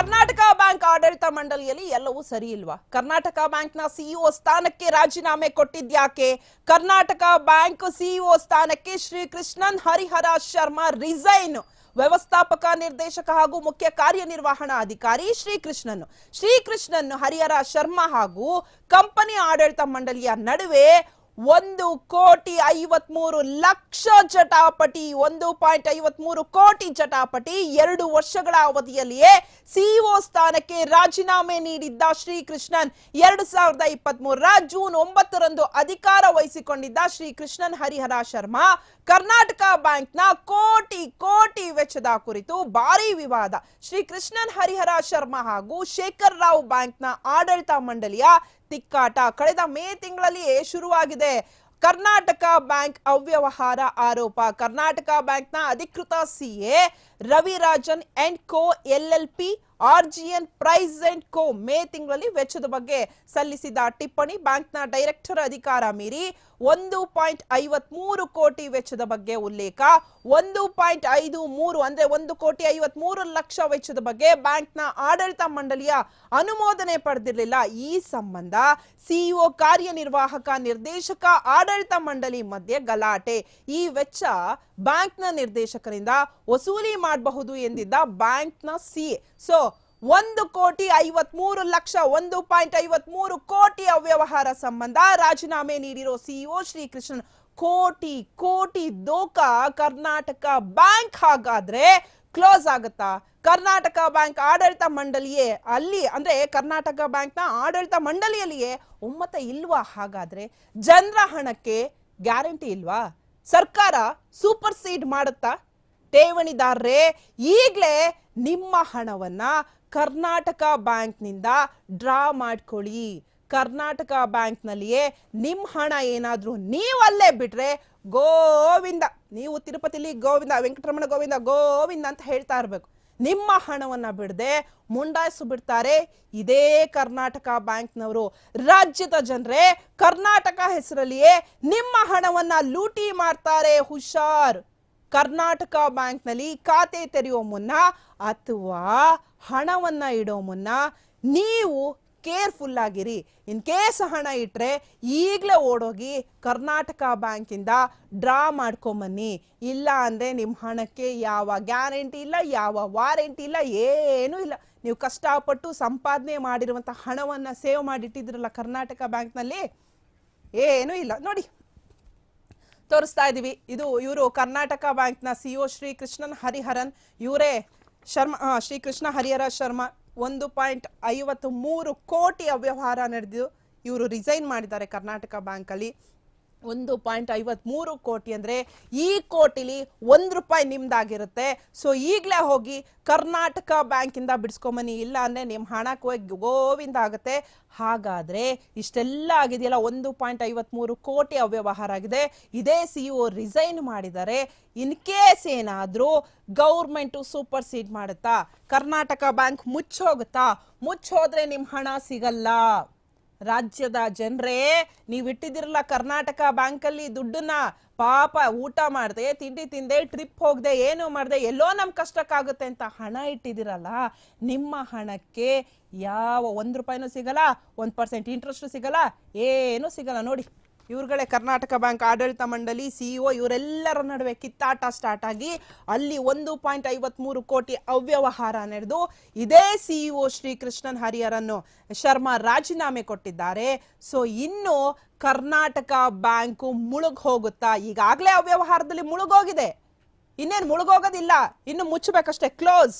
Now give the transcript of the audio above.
Karnataka bank ಆಡಳಿತ ಮಂಡಳಿಯಲ್ಲಿ ಎಲ್ಲವೂ ಸರಿ ಇಲ್ವಾ? ಕರ್ನಾಟಕ ಬ್ಯಾಂಕ್ನ ಸಿಇಒ ಸ್ಥಾನಕ್ಕೆ ರಾಜೀನಾಮೆ ಕೊಟ್ಟಿದ್ಯಾಕೆ ಕರ್ನಾಟಕ ಬ್ಯಾಂಕ್ ಸಿಇಒ ಸ್ಥಾನಕ್ಕೆ ಶ್ರೀ ಕೃಷ್ಣನ್ ಹರಿಹರ ಶರ್ಮಾ ರಿಸೈನ್. ವ್ಯವಸ್ಥಾಪಕ, ನಿರ್ದೇಶಕ ಹಾಗೂ ಮುಖ್ಯ ಕಾರ್ಯನಿರ್ವಹಣಾ ಅಧಿಕಾರಿ ಶ್ರೀಕೃಷ್ಣನ್. ಶ್ರೀಕೃಷ್ಣನ್, ಹರಿಹರ ಶರ್ಮಾ ಹಾಗೂ ಕಂಪನಿ ಆಡಳಿತ ಮಂಡಳಿಯ ನಡುವೆ ಒಂದು ಕೋಟಿ ಐವತ್ಮೂರು ಲಕ್ಷ ಜಟಾಪಟಿ, ಒಂದು ಪಾಯಿಂಟ್ ಐವತ್ಮೂರು ಕೋಟಿ ಜಟಾಪಟಿ ಎರಡು ವರ್ಷಗಳ ಅವಧಿಯಲ್ಲಿಯೇ ಸಿಇಒ ಸ್ಥಾನಕ್ಕೆ ರಾಜೀನಾಮೆ ನೀಡಿದ್ದ ಶ್ರೀಕೃಷ್ಣನ್. ಎರಡು ಸಾವಿರದ ಇಪ್ಪತ್ತ್ ಮೂರರ ಜೂನ್ ಒಂಬತ್ತರಂದು ಅಧಿಕಾರ ವಹಿಸಿಕೊಂಡಿದ್ದ ಶ್ರೀಕೃಷ್ಣನ್ ಹರಿಹರ ಶರ್ಮಾ ಕರ್ನಾಟಕ ಬ್ಯಾಂಕ್ನ ಕೋಟಿ ಕೋಟಿ ವೆಚ್ಚದ ಕುರಿತು ಭಾರಿ ವಿವಾದ. ಶ್ರೀಕೃಷ್ಣನ್ ಹರಿಹರ ಶರ್ಮಾ ಹಾಗೂ ಶೇಖರ್ ರಾವ್ ಬ್ಯಾಂಕ್ನ ಆಡಳಿತ ಮಂಡಳಿಯ ತಿಕ್ಕಾಟ. ಕಳೆದ ಮೇ ತಿಂಗಳಲ್ಲಿಯೇ ಶುರುವಾಗಿದೆ. ಕರ್ನಾಟಕ ಬ್ಯಾಂಕ್ ಅವ್ಯವಹಾರ ಆರೋಪ. ಕರ್ನಾಟಕ ಬ್ಯಾಂಕ್ನ ಅಧಿಕೃತ CA Ravirajan and co LLP RGN price and co May ತಿಂಗಳಲ್ಲಿ ವೆಚ್ಚದ ಬಗ್ಗೆ ಸಲ್ಲಿಸಿದ ಟಿಪ್ಪಣಿ ಬ್ಯಾಂಕ್ನ ಡೈರೆಕ್ಟರ್ ಅಧಿಕಾರ ಮೀರಿ ಒಂದು ಪಾಯಿಂಟ್ ಐವತ್ಮೂರು ಕೋಟಿ ವೆಚ್ಚದ ಬಗ್ಗೆ ಉಲ್ಲೇಖ. ಒಂದು ಪಾಯಿಂಟ್ ಐದು ಮೂರು ಅಂದ್ರೆ ಒಂದು ಕೋಟಿ ಐವತ್ಮೂರು ಲಕ್ಷ ವೆಚ್ಚದ ಬಗ್ಗೆ ಬ್ಯಾಂಕ್ನ ಆಡಳಿತ ಮಂಡಳಿಯ ಅನುಮೋದನೆ ಪಡೆದಿರಲಿಲ್ಲ. ಈ ಸಂಬಂಧ ಸಿಇಒ ಕಾರ್ಯನಿರ್ವಾಹಕ ನಿರ್ದೇಶಕ ಆಡಳಿತ ಮಂಡಳಿ ಮಧ್ಯೆ ಗಲಾಟೆ. ಈ ವೆಚ್ಚ ಬ್ಯಾಂಕ್ನ ನಿರ್ದೇಶಕರಿಂದ ವಸೂಲಿ ಮಾಡಬಹುದು ಎಂದಿದ್ದ ಬ್ಯಾಂಕ್ನ ಸಿ ಸೊ ಒಂದು ಕೋಟಿ ಐವತ್ಮೂರು ಲಕ್ಷ ಒಂದು ಪಾಯಿಂಟ್ ಐವತ್ಮೂರು ಕೋಟಿ ಅವ್ಯವಹಾರ ಸಂಬಂಧ ರಾಜೀನಾಮೆ ನೀಡಿರೋ ಸಿಇಒ ಶ್ರೀಕೃಷ್ಣನ್ ಕೋಟಿ ಕೋಟಿ ದೋಕ ಕರ್ನಾಟಕ ಬ್ಯಾಂಕ್ ಹಾಗಾದ್ರೆ ಕ್ಲೋಸ್ ಆಗುತ್ತಾ? ಕರ್ನಾಟಕ ಬ್ಯಾಂಕ್ ಆಡಳಿತ ಮಂಡಳಿಯೇ ಅಲ್ಲಿ? ಅಂದ್ರೆ ಕರ್ನಾಟಕ ಬ್ಯಾಂಕ್ನ ಆಡಳಿತ ಮಂಡಳಿಯಲ್ಲಿಯೇ ಒಮ್ಮತ ಇಲ್ವಾ? ಹಾಗಾದ್ರೆ ಜನರ ಹಣಕ್ಕೆ ಗ್ಯಾರಂಟಿ ಇಲ್ವಾ? ಸರ್ಕಾರ ಸೂಪರ್ ಸೀಡ್ ಮಾಡುತ್ತಾ? ಠೇವಣಿದಾರರೇ, ಈಗಲೇ ನಿಮ್ಮ ಹಣವನ್ನ ಕರ್ನಾಟಕ ಬ್ಯಾಂಕ್ನಿಂದ ಡ್ರಾ ಮಾಡ್ಕೊಳ್ಳಿ. ಕರ್ನಾಟಕ ಬ್ಯಾಂಕ್ನಲ್ಲಿಯೇ ನಿಮ್ಮ ಹಣ ಏನಾದರೂ ನೀವು ಅಲ್ಲೇ ಬಿಟ್ರೆ ಗೋವಿಂದ, ನೀವು ತಿರುಪತಿಲಿ ಗೋವಿಂದ, ವೆಂಕಟರಮಣ ಗೋವಿಂದ ಗೋವಿಂದ ಅಂತ ಹೇಳ್ತಾ ಇರಬೇಕು. ನಿಮ್ಮ ಹಣವನ್ನ ಬಿಡದೆ ಮುಂಡಾಯಿಸು ಬಿಡ್ತಾರೆ ಇದೇ ಕರ್ನಾಟಕ ಬ್ಯಾಂಕ್ನವರು. ರಾಜ್ಯದ ಜನರೇ, ಕರ್ನಾಟಕ ಹೆಸರಲ್ಲಿಯೇ ನಿಮ್ಮ ಹಣವನ್ನ ಲೂಟಿ ಮಾಡ್ತಾರೆ ಹುಷಾರ್. ಕರ್ನಾಟಕ ಬ್ಯಾಂಕ್ನಲ್ಲಿ ಖಾತೆ ತೆರೆಯೋ ಮುನ್ನ ಅಥವಾ ಹಣವನ್ನ ಇಡೋ ಮುನ್ನ ನೀವು ಕೇರ್ಫುಲ್ ಆಗಿರಿ. ಇನ್ ಕೇಸ್ ಹಣ ಇಟ್ರೆ ಈಗಲೇ ಓಡೋಗಿ ಕರ್ನಾಟಕ ಬ್ಯಾಂಕಿಂದ ಡ್ರಾ ಮಾಡ್ಕೊಂಬನ್ನಿ. ಇಲ್ಲ ಅಂದರೆ ನಿಮ್ಮ ಹಣಕ್ಕೆ ಯಾವ ಗ್ಯಾರಂಟಿ ಇಲ್ಲ, ಯಾವ ವಾರಂಟಿ ಇಲ್ಲ, ಏನೂ ಇಲ್ಲ. ನೀವು ಕಷ್ಟಪಟ್ಟು ಸಂಪಾದನೆ ಮಾಡಿರುವಂಥ ಹಣವನ್ನು ಸೇವ್ ಮಾಡಿಟ್ಟಿದ್ರಲ್ಲ ಕರ್ನಾಟಕ ಬ್ಯಾಂಕ್ನಲ್ಲಿ, ಏನೂ ಇಲ್ಲ. ನೋಡಿ ತೋರಿಸ್ತಾ ಇದ್ದೀವಿ ಇದು ಇವರು ಕರ್ನಾಟಕ ಬ್ಯಾಂಕ್ನ ಸಿಒ ಶ್ರೀ ಕೃಷ್ಣನ್ ಹರಿಹರನ್. ಇವರೇ ಶರ್ಮಾ ಶ್ರೀಕೃಷ್ಣ ಶ್ರೀ ಕೃಷ್ಣ ಹರಿಹರ ಶರ್ಮಾ ಒಂದು ಪಾಯಿಂಟ್ ಐವತ್ತು ಮೂರು ಕೋಟಿ ಅವ್ಯವಹಾರ ನಡೆದು ಇವರು ರಿಸೈನ್ ಮಾಡಿದ್ದಾರೆ ಕರ್ನಾಟಕ ಬ್ಯಾಂಕಲ್ಲಿ. ಒಂದು ಪಾಯಿಂಟ್ ಐವತ್ಮೂರು ಕೋಟಿ ಅಂದರೆ ಈ ಕೋಟಿಲಿ ಒಂದು ರೂಪಾಯಿ ನಿಮ್ದಾಗಿರುತ್ತೆ. ಸೊ ಈಗಲೇ ಹೋಗಿ ಕರ್ನಾಟಕ ಬ್ಯಾಂಕಿಂದ ಬಿಡಿಸ್ಕೊಂಬನಿ ಇಲ್ಲ ಅಂದರೆ ನಿಮ್ಮ ಹಣಕ್ಕೆ ಹೋಗಿ ಗೋವಿಂದ ಆಗುತ್ತೆ. ಹಾಗಾದರೆ ಇಷ್ಟೆಲ್ಲ ಆಗಿದೆಯಲ್ಲ, ಒಂದು ಪಾಯಿಂಟ್ ಐವತ್ಮೂರು ಕೋಟಿ ಅವ್ಯವಹಾರ ಆಗಿದೆ. ಇದೇ ಸಿ ಒ ರಿಸೈನ್ ಮಾಡಿದ್ದಾರೆ ಇನ್ ಕೇಸ್ ಏನಾದರೂ ಗೌರ್ಮೆಂಟು ಸೂಪರ್ ಸೀಡ್ ಮಾಡುತ್ತಾ? ಕರ್ನಾಟಕ ಬ್ಯಾಂಕ್ ಮುಚ್ಚೋಗುತ್ತಾ? ಮುಚ್ಚೋದ್ರೆ ನಿಮ್ಮ ಹಣ ಸಿಗಲ್ಲ. ರಾಜ್ಯದ ಜನರೇ, ನೀವು ಇಟ್ಟಿದ್ದಿರಲ್ಲ ಕರ್ನಾಟಕ ಬ್ಯಾಂಕಲ್ಲಿ ದುಡ್ಡನ್ನ ಪಾಪ ಊಟ ಮಾಡದೆ, ತಿಂಡಿ ತಿಂದೆ ಟ್ರಿಪ್ ಹೋಗದೆ, ಏನು ಮಾಡದೆ, ಎಲ್ಲೋ ನಮ್ಮ ಕಷ್ಟಕ್ಕಾಗುತ್ತೆ ಅಂತ ಹಣ ಇಟ್ಟಿದ್ದೀರಲ್ಲ ನಿಮ್ಮ ಹಣಕ್ಕೆ ಯಾವ ಒಂದು ರೂಪಾಯಿನೂ ಸಿಗಲ್ಲ, ಒಂದು ಪರ್ಸೆಂಟ್ ಇಂಟ್ರೆಸ್ಟು ಸಿಗಲ್ಲ, ಏನೂ ಸಿಗಲ್ಲ, ನೋಡಿ. ಇವ್ರುಗಳೇ ಕರ್ನಾಟಕ ಬ್ಯಾಂಕ್ ಆಡಳಿತ ಮಂಡಳಿ ಸಿಇಒ ಇವರೆಲ್ಲರ ನಡುವೆ ಕಿತ್ತಾಟ ಸ್ಟಾರ್ಟ್ ಆಗಿ ಅಲ್ಲಿ ಒಂದು ಪಾಯಿಂಟ್ ಐವತ್ಮೂರು ಕೋಟಿ ಅವ್ಯವಹಾರ ನಡೆದು ಇದೇ ಸಿಇಒ ಶ್ರೀಕೃಷ್ಣನ್ ಹರಿಹರನ್ನು ಶರ್ಮಾ ರಾಜೀನಾಮೆ ಕೊಟ್ಟಿದ್ದಾರೆ. ಸೊ ಇನ್ನು ಕರ್ನಾಟಕ ಬ್ಯಾಂಕು ಮುಳುಗ್ ಹೋಗುತ್ತಾ? ಈಗಾಗಲೇ ಅವ್ಯವಹಾರದಲ್ಲಿ ಮುಳುಗೋಗಿದೆ. ಇನ್ನೇನು ಮುಳುಗೋಗೋದಿಲ್ಲ. ಇನ್ನು ಮುಚ್ಚಬೇಕಷ್ಟೇ. ಕ್ಲೋಸ್